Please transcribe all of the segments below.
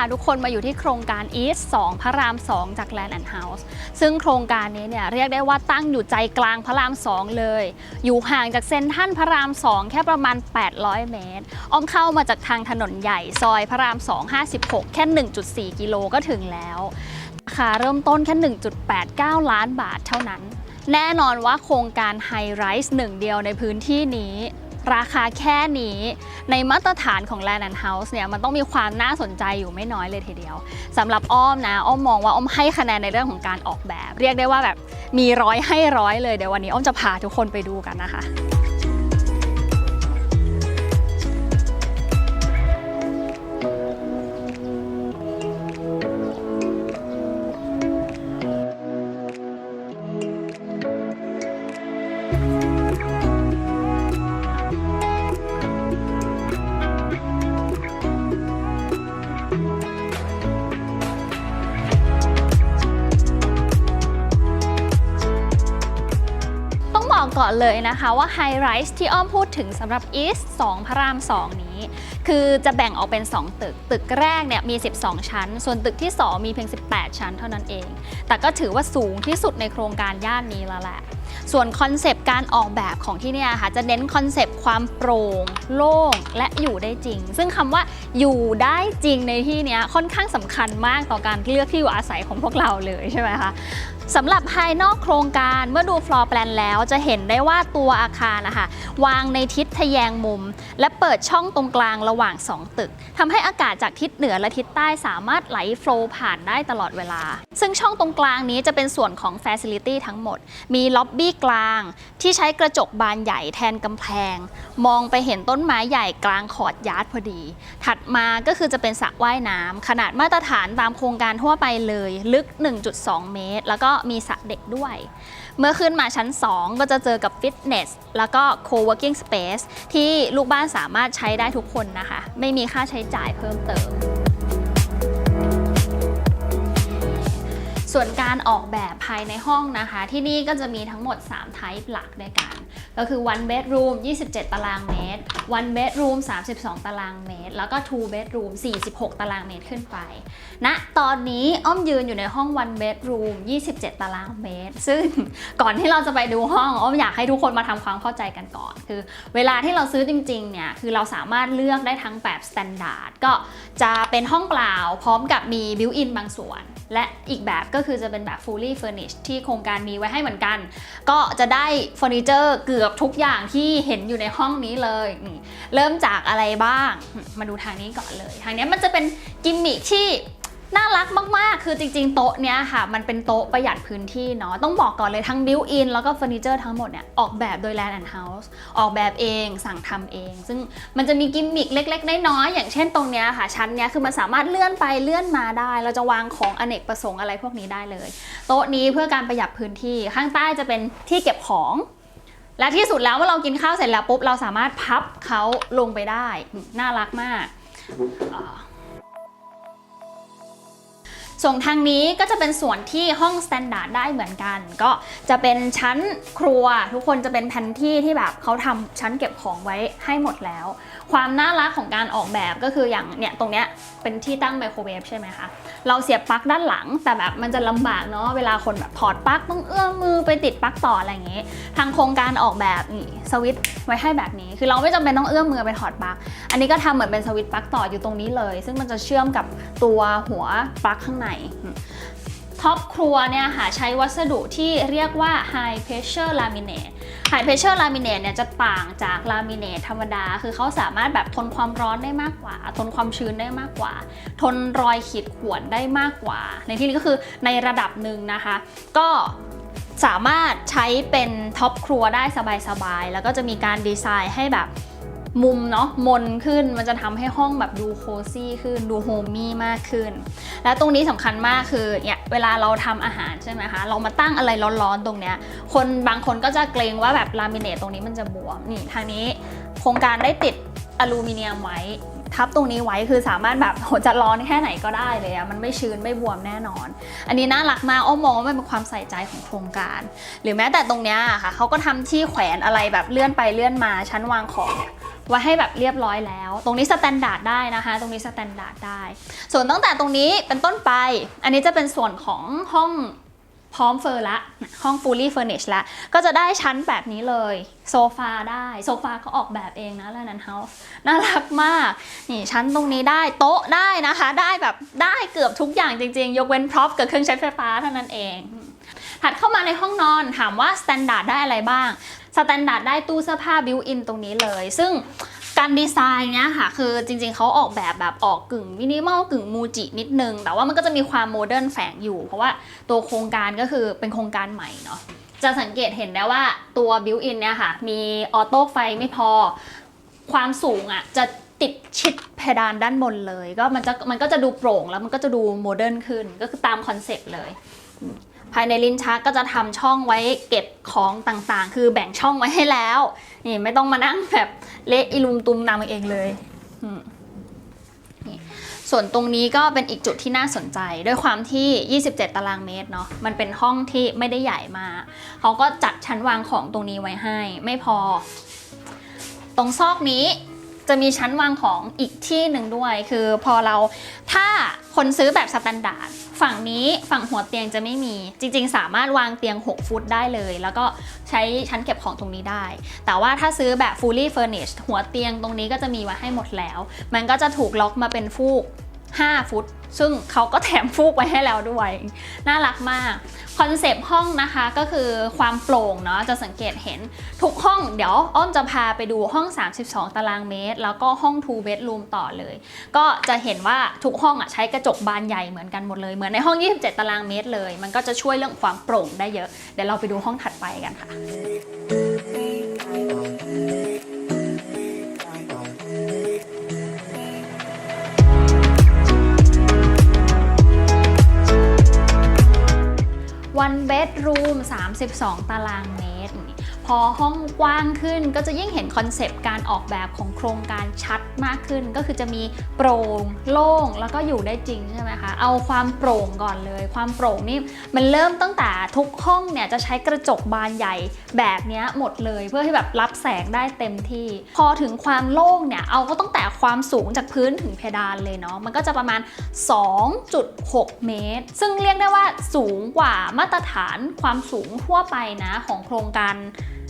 าทุกคนมาอยู่ที่โครงการ East 2 พระราม 2 จาก Land and House ซึ่งโครงการนี้เนี่ยเรียกได้ว่าตั้งอยู่ใจกลางพระราม 2 เลย อยู่ห่างจากเซ็นทรัลพระราม 2 แค่ประมาณ 800 เมตร อ้อมเข้ามาจากทางถนนใหญ่ซอยพระราม 2 56 แค่ 1.4 กิโลก็ถึงแล้ว ราคาเริ่มต้นแค่ 1.89 ล้านบาทเท่านั้น แน่นอนว่าโครงการไฮไรส์หนึ่งเดียวในพื้นที่นี้ ราคาแค่นี้ ในมาตรฐานของ Land and House เนี่ยมันต้องมีความน่าสนใจอยู่ไม่น้อยเลยทีเดียวสำหรับอ้อมนะ อ้อมมองว่าอ้อมให้คะแนนในเรื่องของการออกแบบ เรียกได้ว่าแบบมีร้อยให้ร้อยเลยเดี๋ยววันนี้อ้อมจะพาทุกคนไปดูกันนะคะ เลยนะคะว่าไฮไรส์ที่อ้อมพูดถึงสำหรับ East 2พระราม 2 นี้ คือจะแบ่งออกเป็น 2 ตึก ตึกแรกเนี่ยมี 12 ชั้น ส่วนตึกที่ 2 มีเพียง 18 ชั้นเท่านั้นเอง แต่ก็ถือว่าสูงที่สุดในโครงการย่านนี้แล้วแหละส่วนคอนเซปต์การออกแบบของที่เนี่ยค่ะจะเน้นคอนเซปต์ความโปร่งโล่งและอยู่ได้จริง ซึ่งคำว่าอยู่ได้จริงในที่เนี้ยค่อนข้างสำคัญมากต่อการเลือกที่อยู่อาศัยของพวกเราเลยใช่ไหมคะ สำหรับภายนอกโครงการเมื่อดูฟลอร์แปลนแล้วจะเห็นได้ว่าตัวอาคารนะคะวางในทิศทแยงมุม และเปิดช่องตรงกลางระหว่าง 2 ตึกทำให้อากาศจากทิศเหนือและทิศใต้สามารถไหลโฟล์ผ่านได้ตลอดเวลา ซึ่งช่องตรงกลางนี้จะเป็นส่วนของ Facility ทั้งหมด มีล็อบบี้กลางที่ใช้กระจกบานใหญ่แทนกำแพง มองไปเห็นต้นไม้ใหญ่กลางขอดยาร์ดพอดี ถัดมาก็คือจะเป็นสระว่ายน้ำขนาดมาตรฐานตามโครงการทั่วไปเลย ลึก 1.2 เมตร แล้วก็มีสระเด็กด้วย เมื่อขึ้นมาชั้น 2 ก็จะเจอกับฟิตเนสแล้วก็โคเวิร์กิ้งสเปซที่ลูกบ้านสามารถใช้ได้ทุกคนนะคะ ไม่มีค่าใช้จ่ายเพิ่มเติม ส่วนการออกแบบภายในห้องนะคะ ที่นี่ก็จะมีทั้งหมด3 type หลักด้วยกัน ก็คือ one bedroom 27 ตารางเมตร one bedroom 32 ตารางเมตร แล้วก็ two bedroom 46 ตารางเมตรขึ้นไปณตอนนี้อ้อมยืนอยู่ในห้อง one bedroom 27 ตารางเมตร ซึ่งก่อนที่เราจะไปดูห้องอ้อมอยากให้ทุกคนมาทำความเข้าใจกันก่อน คือ เวลาที่เราซื้อจริงๆเนี่ยคือเราสามารถเลือกได้ทั้งแบบ standard ก็จะเป็นห้องเปล่าพร้อมกับมี built-in บางส่วน และอีกแบบก็คือจะเป็นแบบ fully furnished ที่โครงการมีไว้ให้เหมือนกัน ก็จะได้เฟอร์นิเจอร์เกือบทุกอย่างที่เห็นอยู่ในห้องนี้เลยเริ่มจากอะไรบ้าง มาดูทางนี้ก่อนเลย ทางนี้มันจะเป็นกิมมิคที่ น่ารักมากๆ คือจริงๆ โต๊ะเนี้ยค่ะ มันเป็นโต๊ะประหยัดพื้นที่เนาะ ต้องบอกก่อนเลยทั้งบิวอินแล้วก็เฟอร์นิเจอร์ทั้งหมดเนี่ย ออกแบบโดย Land and House ออกแบบเอง สั่งทำเอง ซึ่งมันจะมีกิมมิคเล็กๆ น้อยๆ อย่างเช่นตรงเนี้ยค่ะ ชั้นเนี้ยคือมันสามารถเลื่อนไปเลื่อนมาได้ เราจะวางของอเนกประสงค์อะไรพวกนี้ได้เลย โต๊ะนี้เพื่อการประหยัดพื้นที่ ข้างใต้จะเป็นที่เก็บของ และที่สุดแล้วเมื่อเรากินข้าวเสร็จแล้วปุ๊บ เราสามารถพับเขาลงไปได้ น่ารักมาก ส่วนทางนี้ก็จะเป็นส่วนที่ห้องสแตนดาร์ดได้เหมือนกัน ก็จะเป็นชั้นครัว ทุกคนจะเป็นแผนที่ที่แบบเขาทำชั้นเก็บของไว้ให้หมดแล้ว ความน่ารักของการออกแบบก็คืออย่างเนี่ยตรงเนี้ยเป็นที่ตั้งไมโครเวฟใช่ไหมคะ เราเสียบปลั๊กด้านหลัง แต่แบบมันจะลำบากเนาะเวลาคนแบบถอดปลั๊กต้องเอื้อมมือไปติดปลั๊กต่ออะไรอย่างงี้ ทางโครงการออกแบบนี่สวิตช์ไว้ให้แบบนี้ คือเราไม่จำเป็นต้องเอื้อมมือไปถอดปลั๊ก อันนี้ก็ทำเหมือนเป็นสวิตช์ปลั๊กต่ออยู่ตรงนี้เลย ซึ่งมันจะเชื่อมกับตัวหัวปลั๊กข้างในท็อปครัวเนี่ยค่ะใช้วัสดุที่เรียกว่า high pressure laminate ไฮเพรสเชอร์ลามิเนตเนี่ยจะต่างจากลามิเนตธรรมดา คือเขาสามารถแบบทนความร้อนได้มากกว่า ทนความชื้นได้มากกว่า ทนรอยขีดข่วนได้มากกว่า ในที่นี้ก็คือในระดับหนึ่งนะคะ ก็สามารถใช้เป็นท็อปครัวได้สบายๆ แล้วก็จะมีการดีไซน์ให้แบบ มุมเนาะมนขึ้นมันจะทำให้ห้องแบบดูโคซี่ขึ้นดูโฮมี่มากขึ้น และตรงนี้สำคัญมากคือเนี่ยเวลาเราทำอาหารใช่ไหมคะเรามาตั้งอะไรร้อนๆตรงเนี้ยคนบางคนก็จะเกรงว่าแบบลามิเนตตรงนี้มันจะบวมนี่ทางนี้โครงการได้ติดอลูมิเนียมไว้ ทับตรงนี้ไว้คือสามารถแบบโหจะร้อนแค่ไหนก็ได้เลยอะมันไม่ชื้นไม่บวมแน่นอน อันนี้น่ารักมากอ้อมองว่ามันเป็นความใส่ใจของโครงการ หรือแม้แต่ตรงเนี้ยค่ะเขาก็ทำที่แขวนอะไรแบบเลื่อนไปเลื่อนมาชั้นวางของไว้ให้แบบเรียบร้อยแล้ว ตรงนี้สแตนดาร์ดได้นะคะ ตรงนี้สแตนดาร์ดได้ ส่วนตั้งแต่ตรงนี้เป็นต้นไป อันนี้จะเป็นส่วนของห้อง พร้อมเฟอร์ละ ห้อง fully furnished ละ ก็จะได้ชั้นแบบนี้เลย โซฟาได้ โซฟาก็ออกแบบเองนะแลนั้นเฮาส์น่ารักมาก นี่ชั้นตรงนี้ได้ โต๊ะได้นะคะ ได้แบบ ได้เกือบทุกอย่างจริง ๆ ยกเว้นพร็อพกับเครื่องใช้ไฟฟ้าเท่านั้นเอง ถัดเข้ามาในห้องนอน ถามว่าสแตนดาร์ดได้อะไรบ้าง สแตนดาร์ดได้ตู้เสื้อผ้าบิวอินตรงนี้เลย ซึ่ง การดีไซน์เนี้ยค่ะ คือจริงๆเขาออกแบบแบบออกกึ่งมินิมอลกึ่งมูจินิดนึง แต่ว่ามันก็จะมีความโมเดิร์นแฝงอยู่ เพราะว่าตัวโครงการก็คือเป็นโครงการใหม่เนาะจะสังเกตเห็นได้ว่าตัวบิวอินเนี่ยค่ะ มีออโต้ไฟไม่พอ ความสูงอะจะติดชิดเพดานด้านบนเลย ก็มันจะมันก็จะดูโปร่งแล้วมันก็จะดูโมเดิร์นขึ้นก็คือตามคอนเซ็ปต์เลย ภายในลิ้นชักก็จะทำช่องไว้เก็บของต่างๆ คือแบ่งช่องไว้ให้แล้ว นี่ไม่ต้องมานั่งแบบเละอิลุมตุมนำเองเลยส่วนตรงนี้ก็เป็นอีกจุดที่น่าสนใจ ด้วยความที่ 27 ตารางเมตรเนาะมันเป็นห้องที่ไม่ได้ใหญ่มากเขาก็จัดชั้นวางของตรงนี้ไว้ให้ ไม่พอ ตรงซอกนี้ จะมีชั้นวางของอีกที่หนึ่งด้วย คือพอเราถ้าคนซื้อแบบสแตนดาร์ดฝั่งนี้ฝั่งหัวเตียงจะไม่มีจริง ๆ สามารถวางเตียง 6 ฟุตได้เลย แล้วก็ใช้ชั้นเก็บของตรงนี้ได้ แต่ว่าถ้าซื้อแบบ fully furnished หัวเตียงตรงนี้ก็จะมีไว้ให้หมดแล้ว มันก็จะถูกล็อกมาเป็นฟูก 5 ฟุต ซึ่งเขาก็แถมฟูกไว้ให้แล้วด้วย น่ารักมาก คอนเซปต์ห้องนะคะก็คือความโปร่งเนาะจะสังเกตเห็นทุกห้องเดี๋ยวอ้อมจะพาไปดูห้อง 32 ตารางเมตร แล้วก็ห้อง 2 bedroom ต่อเลย ก็จะเห็นว่าทุกห้องอะใช้กระจกบานใหญ่เหมือนกันหมดเลย เหมือนในห้อง 27 ตารางเมตรเลย มันก็จะช่วยเรื่องความโปร่งได้เยอะ เดี๋ยวเราไปดูห้องถัดไปกันค่ะ one bedroom 32 ตาราง อห้องกว้างขึ้น ก็จะยิ่งเห็นคอนเซปต์การออกแบบของโครงการชัดมากขึ้น ก็คือจะมีโปร่งโล่งแล้วก็อยู่ได้จริงใช่ไหมคะเอาความโปร่งก่อนเลย ความโปร่งนี่มันเริ่มตั้งแต่ทุกห้องเนี่ยจะใช้กระจกบานใหญ่แบบนี้หมดเลย เพื่อให้แบบรับแสงได้เต็มที่ พอถึงความโล่งเนี่ยเอาก็ตั้งแต่ความสูงจากพื้นถึงเพดานเลยเนาะมันก็จะประมาณ 2.6 เมตร ซึ่งเรียกได้ว่าสูงกว่ามาตรฐานความสูงทั่วไปนะของโครงการ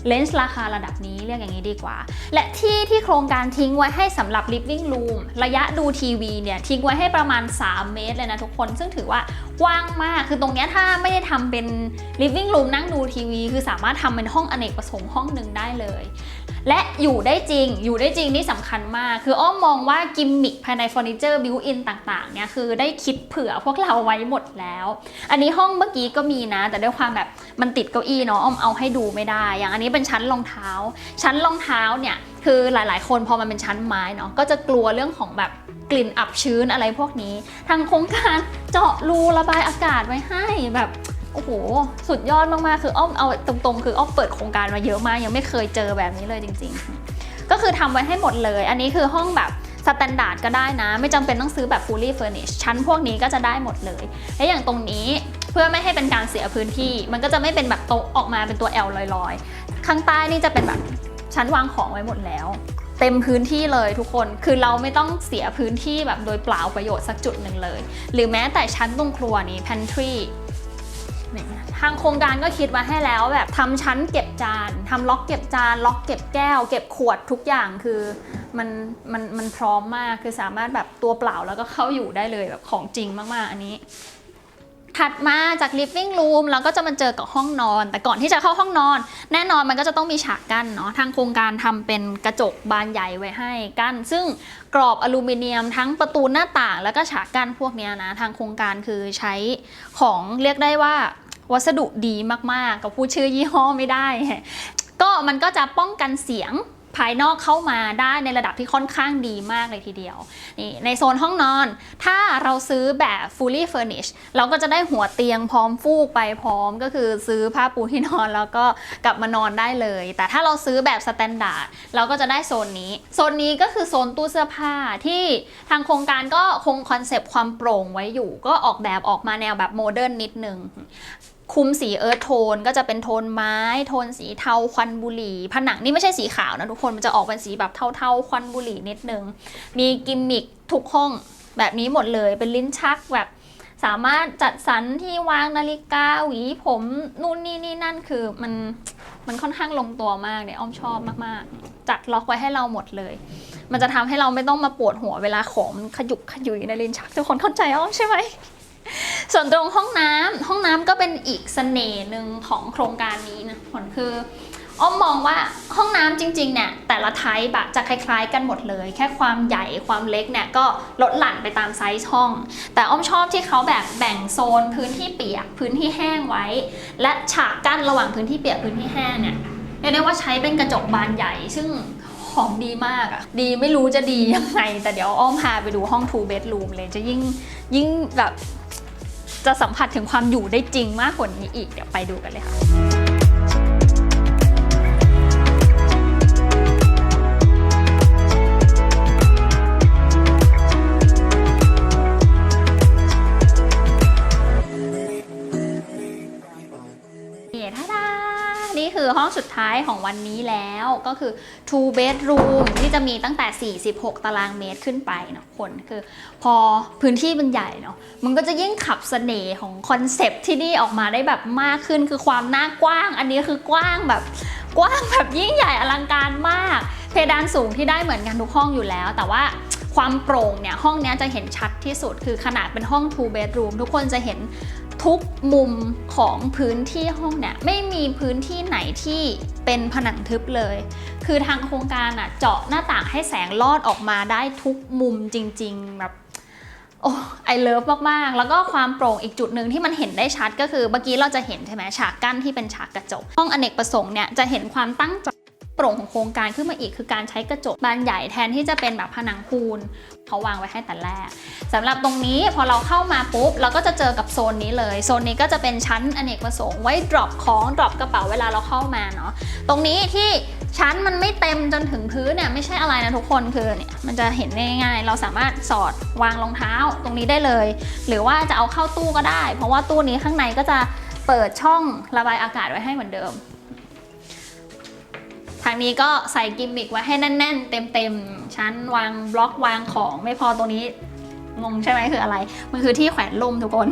เลนส์ราคาระดับนี้เรียกอย่างนี้ดีกว่า และที่ที่โครงการทิ้งไว้ให้สำหรับ living room ระยะดูทีวีเนี่ยทิ้งไว้ให้ประมาณ 3 เมตรเลยนะทุกคน ซึ่งถือว่ากว้างมาก คือตรงนี้ถ้าไม่ได้ทำเป็น living room นั่งดูทีวี คือสามารถทำเป็นห้องอเนกประสงค์ห้องหนึ่งได้เลย และอยู่ได้จริง อยู่ได้จริงนี่สำคัญมาก คืออ้อมมองว่ากิมมิคภายในเฟอร์นิเจอร์บิวอินต่างๆ เนี่ยคือได้คิดเผื่อพวกเราไว้หมดแล้ว อันนี้ห้องเมื่อกี้ก็มีนะ แต่ด้วยความแบบมันติดเก้าอี้เนาะอ้อมเอาให้ดูไม่ได้ อย่างอันนี้เป็นชั้นรองเท้า ชั้นรองเท้าเนี่ยคือหลายๆ คนพอมันเป็นชั้นไม้เนาะก็จะกลัวเรื่องของแบบกลิ่นอับชื้นอะไรพวกนี้ ทางโครงการเจาะรูระบายอากาศไว้ให้แบบ โอ้โห สุดยอดมากๆ คืออ้อมเอาตรงๆ คืออ้อมเปิดโครงการมาเยอะมาก ยังไม่เคยเจอแบบนี้เลยจริง ๆ ก็คือทำไว้ให้หมดเลย อันนี้คือห้องแบบสแตนดาร์ดก็ได้นะ ไม่จำเป็นต้องซื้อแบบ fully furnished ชั้นพวกนี้ก็จะได้หมดเลย และอย่างตรงนี้เพื่อไม่ให้เป็นการเสียพื้นที่ มันก็จะไม่เป็นแบบโต๊ะออกมาเป็นตัว L ลอยๆ ข้างใต้นี่จะเป็นแบบชั้นวางของไว้หมดแล้ว เต็มพื้นที่เลยทุกคนคือเราไม่ต้องเสียพื้นที่แบบโดยเปล่าประโยชน์สักจุดหนึ่งเลย หรือแม้แต่ชั้นตรงครัวนี้ pantry ทางโครงการก็คิดมาให้แล้วแบบทำชั้นเก็บจานทำล็อกเก็บจาน ล็อกเก็บแก้ว เก็บขวดทุกอย่างคือมันมันมันพร้อมมากคือสามารถแบบตัวเปล่าแล้วก็เข้าอยู่ได้เลยแบบของจริงมากๆ อันนี้ถัดมาจาก living room เราก็จะมาเจอกับห้องนอน แต่ก่อนที่จะเข้าห้องนอน แน่นอนมันก็จะต้องมีฉากกั้นเนาะทางโครงการทำเป็นกระจกบานใหญ่ไว้ให้กั้น ซึ่งกรอบอลูมิเนียมทั้งประตูหน้าต่าง แล้วก็ฉากกั้นพวกเนี้ยนะ ทางโครงการคือใช้ของเรียกได้ว่า วัสดุดีมากๆกับพูดชื่อยี่ห้อไม่ได้ ก็มันก็จะป้องกันเสียงภายนอกเข้ามาได้ในระดับที่ค่อนข้างดีมากเลยทีเดียวนี่ในโซนห้องนอน ถ้าเราซื้อแบบ fully furnished เราก็จะได้หัวเตียงพร้อมฟูกไปพร้อม ก็คือซื้อผ้าปูที่นอนแล้วก็กลับมานอนได้เลย แต่ถ้าเราซื้อแบบ standard เราก็จะได้โซนนี้ โซนนี้ก็คือโซนตู้เสื้อผ้าที่ทางโครงการก็คงคอนเซปต์ความโปร่งไว้อยู่ ก็ออกแบบออกมาแนวแบบโมเดิร์นนิดนึง คุมสีเอิร์ธโทนก็จะเป็นโทนไม้ โทนสีเทาควันบุหรี่ ผนังนี่ไม่ใช่สีขาวนะทุกคนมันจะออกเป็นสีแบบเทาๆควันบุหรี่นิดนึง มีกิมมิคทุกห้องแบบนี้หมดเลยเป็นลิ้นชักแบบสามารถจัดสรรที่วางนาฬิกาหวีผมนู่นนี่นี่นั่นคือมันมันค่อนข้างลงตัวมากเนี่ยอ้อมชอบมากๆ จัดล็อกไว้ให้เราหมดเลย มันจะทำให้เราไม่ต้องมาปวดหัวเวลาของมันขยุกขยุยในลิ้นชักทุกคนเข้าใจอ้อมใช่ไหม ส่วนตรงห้องน้ำห้องน้ำก็เป็นอีกเสน่ห์หนึ่งของโครงการนี้นะผลคืออ้อมมองว่าห้องน้ำจริงๆเนี่ยแต่ละไทป์อะจะคล้ายๆ กันหมดเลย แค่ความใหญ่ความเล็กเนี่ยก็ลดหลั่นไปตามไซส์ห้อง แต่อ้อมชอบที่เขาแบบแบ่งโซนพื้นที่เปียกพื้นที่แห้งไว้ และฉากกั้นระหว่างพื้นที่เปียกพื้นที่แห้งเนี่ยเรียกได้ว่าใช้เป็นกระจกบานใหญ่ ซึ่งของดีมากอะดีไม่รู้จะดียังไง แต่เดี๋ยวอ้อมพาไปดูห้อง two bedroom เลยจะยิ่งยิ่งแบบ จะสัมผัสถึงความอยู่ได้จริงมากกว่านี้อีก เดี๋ยวไปดูกันเลยค่ะ ท้ายของวันนี้แล้วก็คือ two bedroom ที่จะมีตั้งแต่ 46 ตารางเมตรขึ้นไปเนาะคนคือพอพื้นที่มันใหญ่เนาะมันก็จะยิ่งขับเสน่ห์ของคอนเซปต์ที่นี่ออกมาได้แบบมากขึ้นคือความหน้ากว้าง อันนี้คือกว้างแบบกว้างแบบยิ่งใหญ่อลังการมาก เพดานสูงที่ได้เหมือนกันทุกห้องอยู่แล้ว แต่ว่าความโปร่งเนี่ยห้องนี้จะเห็นชัดที่สุดคือขนาดเป็นห้อง two bedroom ทุกคนจะเห็น ทุกมุมของพื้นที่ห้องเนี่ยไม่มีพื้นที่ไหนที่เป็นผนังทึบเลย คือทางโครงการอะเจาะหน้าต่างให้แสงลอดออกมาได้ทุกมุมจริง ๆ แบบโอ้ไอเลิฟมาก ๆ แล้วก็ความโปร่งอีกจุดหนึ่งที่มันเห็นได้ชัดก็คือเมื่อกี้เราจะเห็นใช่ไหมฉากกั้นที่เป็นฉากกระจก ห้องอเนกประสงค์เนี่ยจะเห็นความตั้งใจ ปร่งของโครงการขึ้นมาอีกคือการใช้กระจกบานใหญ่แทนที่จะเป็นแบบผนังปูนเขาวางไว้ให้แต่แรกสำหรับตรงนี้พอเราเข้ามาปุ๊บ เราก็จะเจอกับโซนนี้เลยโซนนี้ก็จะเป็นชั้นอเนกประสงค์ไว้ drop ของ drop กระเป๋าเวลาเราเข้ามาเนาะตรงนี้ที่ชั้นมันไม่เต็มจนถึงพื้นเนี่ยไม่ใช่อะไรนะทุกคนคือเนี่ยมันจะเห็นง่ายๆ เราสามารถสอดวางรองเท้าตรงนี้ได้เลย หรือว่าจะเอาเข้าตู้ก็ได้ เพราะว่าตู้นี้ข้างในก็จะเปิดช่องระบายอากาศไว้ให้เหมือนเดิม ทางนี้ก็ใส่กิมมิกไว้ให้แน่น ๆ เต็มๆชั้นวางบล็อกวางของไม่พอตรงนี้งงใช่ไหมคืออะไร มันคือที่แขวนล่มทุกคน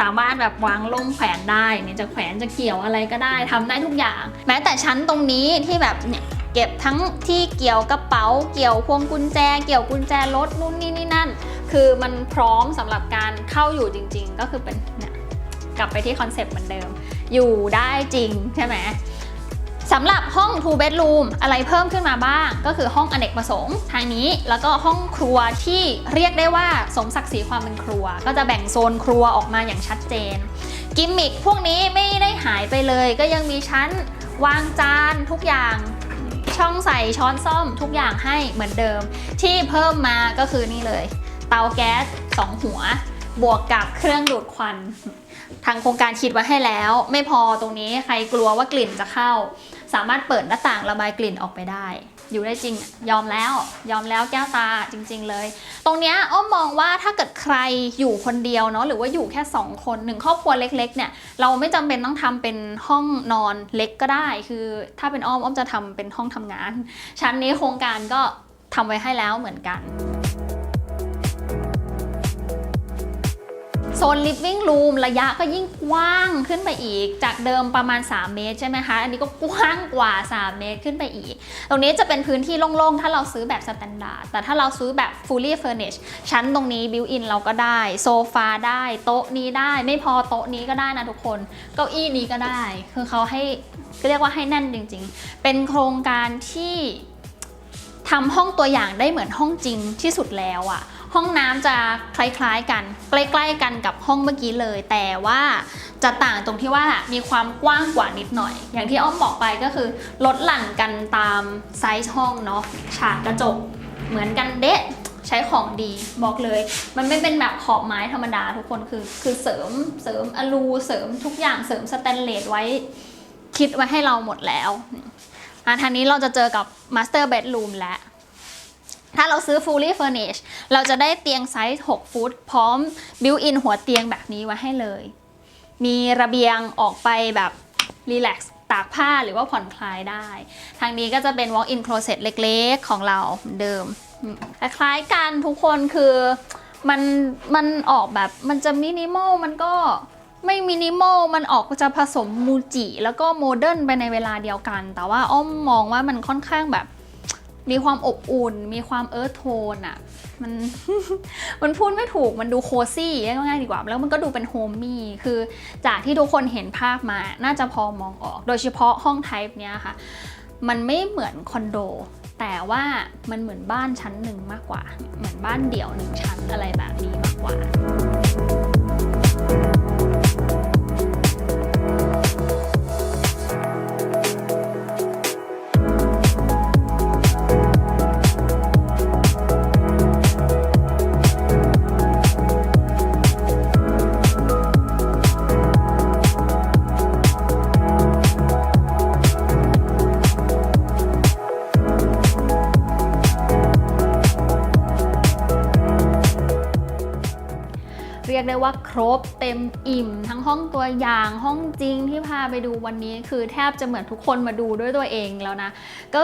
สามารถแบบวางล่มแขวนได้เนี่ยจะแขวนจะเกี่ยวอะไรก็ได้ทำได้ทุกอย่าง แม้แต่ชั้นตรงนี้ที่แบบเนี่ยเก็บทั้งที่เกี่ยวกระเป๋า เกี่ยวพวงกุญแจ เกี่ยวกุญแจรถนู่นนี่นี่นั่น คือมันพร้อมสำหรับการเข้าอยู่จริง ๆ ก็คือเป็นเนี่ยกลับไปที่คอนเซปต์เหมือนเดิม อยู่ได้จริงใช่ไหม สำหรับห้อง two bedroom อะไรเพิ่มขึ้นมาบ้าง ก็คือห้องอเนกประสงค์ทางนี้ แล้วก็ห้องครัวที่เรียกได้ว่าสมศักดิ์ศรีความเป็นครัว ก็จะแบ่งโซนครัวออกมาอย่างชัดเจน กิมมิคพวกนี้ไม่ได้หายไปเลย ก็ยังมีชั้นวางจานทุกอย่างช่องใส่ช้อนซ่อมทุกอย่างให้เหมือนเดิม ที่เพิ่มมาก็คือนี่เลย เตาแก๊สสองหัว บวกกับเครื่องดูดควัน ทางโครงการคิดไว้ให้แล้ว ไม่พอตรงนี้ใครกลัวว่ากลิ่นจะเข้า สามารถเปิดหน้าต่างระบายกลิ่นออกไปได้ อยู่ได้จริง ยอมแล้ว ยอมแล้วแก้วตาจริง ๆ เลย ตรงเนี้ยอ้อมมองว่าถ้าเกิดใครอยู่คนเดียวเนาะหรือว่าอยู่แค่ 2 คนหนึ่งครอบครัวเล็ก ๆ เนี่ยเราไม่จำเป็นต้องทำเป็นห้องนอนเล็กก็ได้ คือถ้าเป็นอ้อมอ้อมจะทำเป็นห้องทำงาน ชั้นนี้โครงการก็ทำไว้ให้แล้วเหมือนกัน โซน living room ระยะก็ยิ่งกว้างขึ้นไปอีก จากเดิมประมาณ 3 เมตรใช่ไหมคะ อันนี้ก็กว้างกว่า 3 เมตรขึ้นไปอีก ตรงนี้จะเป็นพื้นที่โล่งๆ ถ้าเราซื้อแบบ standard แต่ถ้าเราซื้อแบบ fully furnished ชั้นตรงนี้ built in เราก็ได้ โซฟาได้ โต๊ะนี้ได้ ไม่พอโต๊ะนี้ก็ได้นะทุกคน เก้าอี้นี้ก็ได้ คือเขาให้เรียกว่าให้แน่นจริง ๆ เป็นโครงการที่ทำห้องตัวอย่างได้เหมือนห้องจริงที่สุดแล้วอะ ห้องน้ำจะคล้ายๆกันใกล้ๆกันกับห้องเมื่อกี้เลย แต่ว่าจะต่างตรงที่ว่ามีความกว้างกว่านิดหน่อย อย่างที่อ้อมบอกไปก็คือ ลดหลั่นกันตามไซส์ห้องเนาะฉากกระจกเหมือนกันเดะใช้ของดีบอกเลย มันไม่เป็นแบบขอบไม้ธรรมดาทุกคนคือ คือเสริมเสริมอลูเสริมทุกอย่างเสริมสแตนเลสไว้คิดไว้ให้เราหมดแล้วอะทางนี้เราจะเจอกับ Master Bedroom แล้ว ถ้าเราซื้อ fully furnished เราจะได้เตียงไซส์ 6 ฟุต พร้อม built in หัวเตียงแบบนี้ไว้ให้เลย มีระเบียงออกไปแบบรีแลกซ์ตากผ้าหรือว่าผ่อนคลายได้ ทางนี้ก็จะเป็น walk in closet เล็กๆ ของเราเหมือนเดิมอืมคล้ายๆกันทุกคนคือมันมันออกแบบมันจะมินิมอลมันก็ไม่มินิมอลมันออกจะผสมมูจิแล้วก็โมเดิร์นไปในเวลาเดียวกัน แต่ว่าอ้อมมองว่ามันค่อนข้างแบบ มีความอบอุ่น มีความเอิร์ธโทนอะมัน มันพูดไม่ถูก มันดูโคซี่ง่ายๆดีกว่า แล้วมันก็ดูเป็นโฮมมี่ คือจากที่ทุกคนเห็นภาพมา น่าจะพอมองออก โดยเฉพาะห้องไทป์เนี้ยค่ะ มันไม่เหมือนคอนโด แต่ว่ามันเหมือนบ้านชั้นหนึ่งมากกว่า เหมือนบ้านเดี่ยวหนึ่งชั้นอะไรแบบนี้มากกว่า ยกว่าครบเต็มอิ่ม ทั้งห้องตัวอย่างห้องจริงที่พาไปดูวันนี้ คือแทบจะเหมือนทุกคนมาดูด้วยตัวเองแล้วนะก็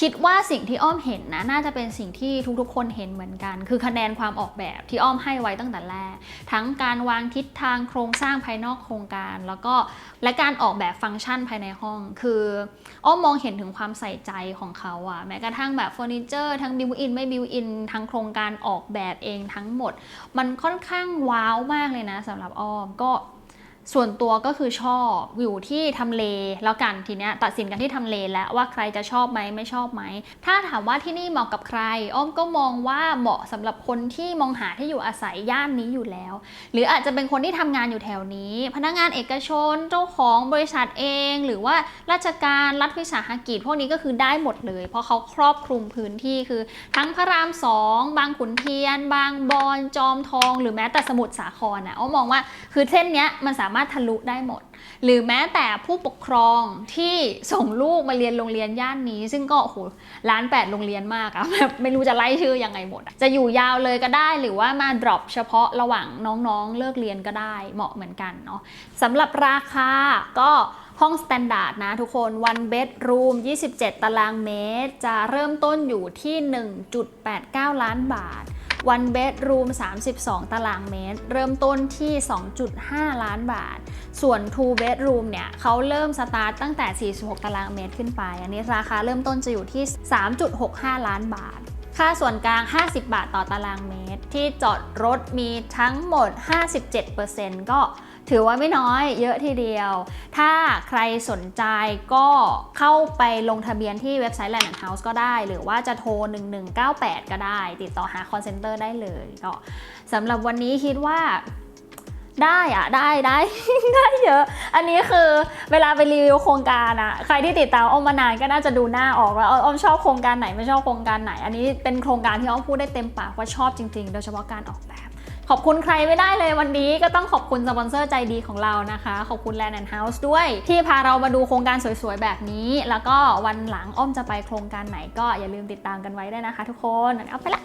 คิดว่าสิ่งที่อ้อมเห็นนะน่าจะเป็นสิ่งที่ทุกๆ คนเห็นเหมือนกัน คือคะแนนความออกแบบที่อ้อมให้ไว้ตั้งแต่แรก ทั้งการวางทิศทางโครงสร้างภายนอกโครงการ แล้วก็และการออกแบบฟังก์ชันภายในห้อง คืออ้อมมองเห็นถึงความใส่ใจของเขาอะแม้กระทั่งแบบเฟอร์นิเจอร์ทั้งบิวอินไม่บิวอินทั้งโครงการออกแบบเองทั้งหมด มันค่อนข้างว้าวมากเลยนะสำหรับอ้อมก็ ส่วนตัวก็คือชอบอยู่ที่ทำเลแล้วกันทีเนี้ยตัดสินกันที่ทำเลแล้วว่าใครจะชอบไหมไม่ชอบไหม ถ้าถามว่าที่นี่เหมาะกับใคร อ้อมก็มองว่าเหมาะสำหรับคนที่มองหาที่อยู่อาศัยย่านนี้อยู่แล้ว หรืออาจจะเป็นคนที่ทำงานอยู่แถวนี้ พนักงานเอกชนเจ้าของบริษัทเอง หรือว่าราชการรัฐวิสาหกิจพวกนี้ก็คือได้หมดเลย เพราะเขาครอบคลุมพื้นที่คือ ทั้งพระรามสองบางขุนเทียน บางบอนจอมทอง หรือแม้แต่สมุทรสาครนะอ้อมมองว่าคือเส้นเนี้ยมันสามารถทะลุได้หมด หรือแม้แต่ผู้ปกครองที่ส่งลูกมาเรียนโรงเรียนย่านนี้ ซึ่งก็โอ้โหล้านแปดโรงเรียนมากอะแบบไม่รู้จะไล่ชื่อยังไงหมด จะอยู่ยาวเลยก็ได้หรือว่ามา drop เฉพาะระหว่างน้องๆ เลิกเรียนก็ได้เหมาะเหมือนกันเนาะสำหรับราคาก็ห้องสแตนดาร์ดนะทุกคน one bedroom 27 ตารางเมตร จะเริ่มต้นอยู่ที่ 1.89 ล้านบาท one bedroom 32 ตารางเมตร เริ่มต้นที่ 2.5 ล้านบาท ส่วน 2 bedroom เนี่ยเขาเริ่มสตาร์ตตั้งแต่ 46 ตารางเมตรขึ้นไป อันนี้ราคาเริ่มต้นจะอยู่ที่ 3.65 ล้านบาท ค่าส่วนกลาง 50 บาทต่อตารางเมตร ที่จอดรถมีทั้งหมด 57%ก็ ถือว่าไม่น้อยเยอะทีเดียว ถ้าใครสนใจก็เข้าไปลงทะเบียนที่เว็บไซต์ Land and House ก็ได้ หรือว่าจะโทร 1198 ก็ได้ ติดต่อหา call center ได้เลยก็สำหรับวันนี้คิดว่าได้อะได้ได้ได้เยอะ อันนี้คือเวลาไปรีวิวโครงการอะใครที่ติดตามอ้อมมานานก็น่าจะดูหน้าออกแล้วอ้อมชอบโครงการไหนไม่ชอบโครงการไหน อันนี้เป็นโครงการที่อ้อมพูดได้เต็มปากว่าชอบจริง ๆ โดยเฉพาะการออกแบบ ขอบคุณใครไม่ได้เลยวันนี้ก็ต้องขอบคุณสปอนเซอร์ใจดีของเรานะคะ ขอบคุณแลนด์แอนด์เฮาส์ด้วย ที่พาเรามาดูโครงการสวยๆ แบบนี้ แล้วก็วันหลังอ้อมจะไปโครงการไหนก็อย่าลืมติดตามกันไว้ได้นะคะทุกคนเอาไปละ